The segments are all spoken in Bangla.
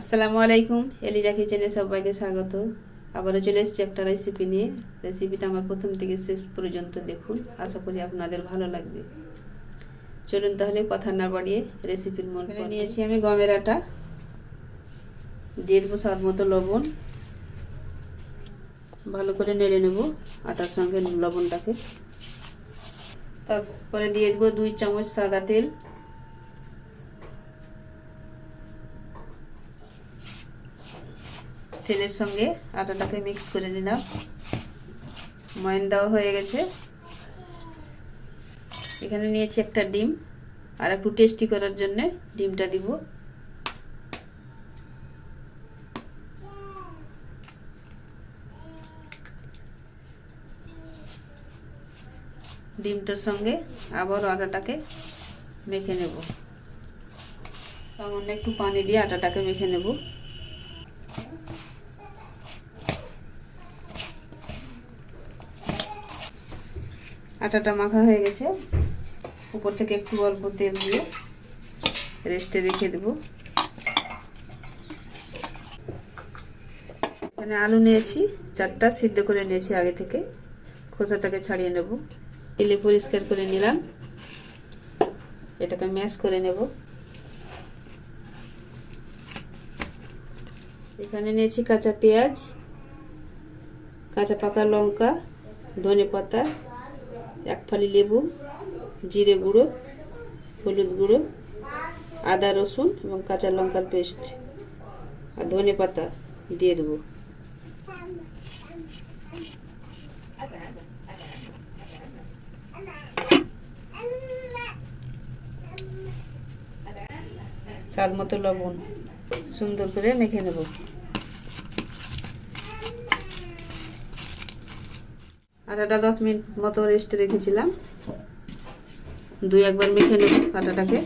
আসসালামু আলাইকুম এলিজা কিচেনে সবাইকে স্বাগত। আবারও চলে এসেছি একটা রেসিপি নিয়ে। রেসিপিটা আমার প্রথম থেকে শেষ পর্যন্ত দেখুন আশা করি আপনাদের ভালো লাগবে। চলুন তাহলে কথা না বাড়িয়ে রেসিপির মন করে নিয়েছি আমি গমের আটা দিয়ে দেবো স্বাদ মতো লবণ। ভালো করে নেড়ে নেব আটার সঙ্গে লবণটাকে। তারপরে দিয়ে দেবো দুই চামচ সাদা তেল। তেলের সঙ্গে আটাটাকে মিক্স করে নিলাম। ময়ন দেওয়া হয়ে গেছে। এখানে নিয়েছি একটা ডিম। আর একটু টেস্টি করার জন্য ডিমটা দিব। ডিমটার সঙ্গে আবার আটাটাকে মেখে নেব। সামান্য একটু পানি দিয়ে আটাটাকে মেখে নেব। আটাটা মাখা হয়ে গেছে। উপর থেকে একটু অল্প তেল দিয়ে রেস্টে রেখে দেব। মানে আলু নিয়েছি, চারটা সিদ্ধ করে নিয়েছি আগে থেকে। খোসাটাকে ছাড়িয়ে নেব। তেলে পরিষ্কার করে নিলাম। এটাকে ম্যাশ করে নেব। এখানে নিয়েছি কাঁচা পেঁয়াজ, কাঁচা পাকা লঙ্কা, ধনে পাতা এক ফালি লেবু, জিরে গুঁড়ো, হলুদ গুঁড়ো, আদা রসুন এবং কাঁচা লঙ্কার পেস্ট আর ধনে পাতা দিয়ে দেবো। স্বাদ মতো লবণ সুন্দর করে মেখে নেব। আটাটা দশ মিনিট মতো রেস্টে রেখেছিলাম। দুই একবার মেখে নেব আটাটাকে।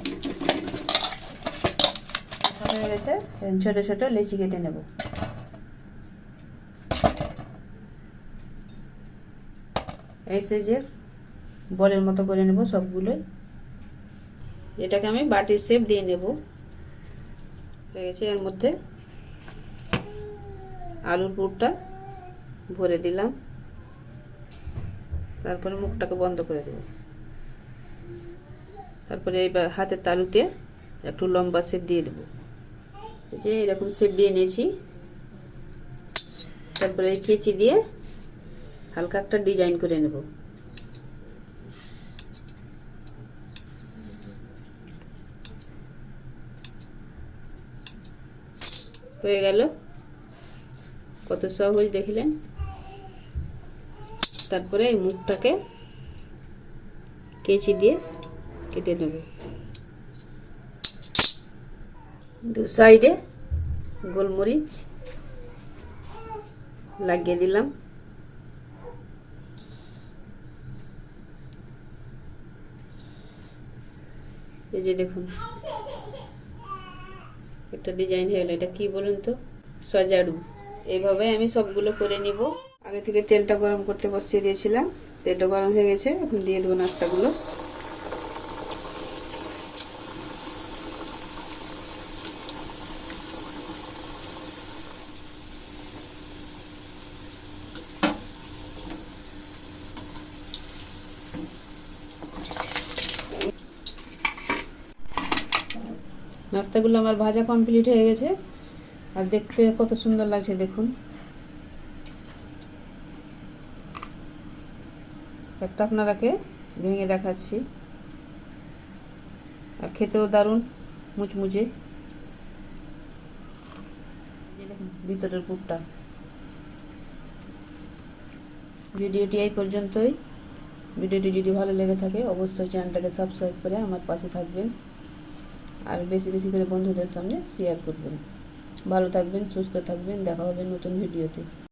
হয়ে গেছে। ছোটো ছোটো লেচি কেটে নেব। এই সাইজের বলের মতো করে নেব সবগুলোই। এটাকে আমি বাটির শেপ দিয়ে নেব। হয়ে গেছে, এর মধ্যে আলুর পুরটা ভরে দিলাম। তারপরে মুখটাকে বন্ধ করে দেব। তারপরে এই হাতের তালুতে একটু লম্বা শেপ দিয়ে দেবো। যে এরকম শেপ দিয়ে নিয়েছি। তারপরে এই কেচি দিয়ে হালকা একটা ডিজাইন করে নেব। হয়ে গেল। কত সহজ দেখলেন। তারপরে এই মুখটাকে কেচি দিয়ে কেটে নেব। দু সাইডে গোলমরিচ লাগিয়ে দিলাম। এই যে দেখুন, একটা ডিজাইন হয়ে গেলো। এটা কি বলুন তো? সজাড়ু এভাবে আমি সবগুলো করে নিব। আগে থেকে তেলটা গরম করতে বসিয়ে দিয়েছিলাম। তেলটা গরম হয়ে গেছে, এখন দিয়ে দেবো নাস্তাগুলো। নাস্তাগুলো আমার ভাজা কমপ্লিট হয়ে গেছে। আর দেখতে কত সুন্দর লাগছে, দেখুন। একটা আপনারাকে ভেঙে দেখাচ্ছি। আর খেতেও দারুণ, মুচমুচে। ভিতরের পুরটা। ভিডিওটি এই পর্যন্তই। ভিডিওটি যদি ভালো লেগে থাকে, অবশ্যই চ্যানেলটাকে সাবস্ক্রাইব করে আমার পাশে থাকবেন। আর বেশি বেশি করে বন্ধুদের সামনে শেয়ার করবেন। ভালো থাকবেন, সুস্থ থাকবেন, দেখা হবে নতুন ভিডিওতে।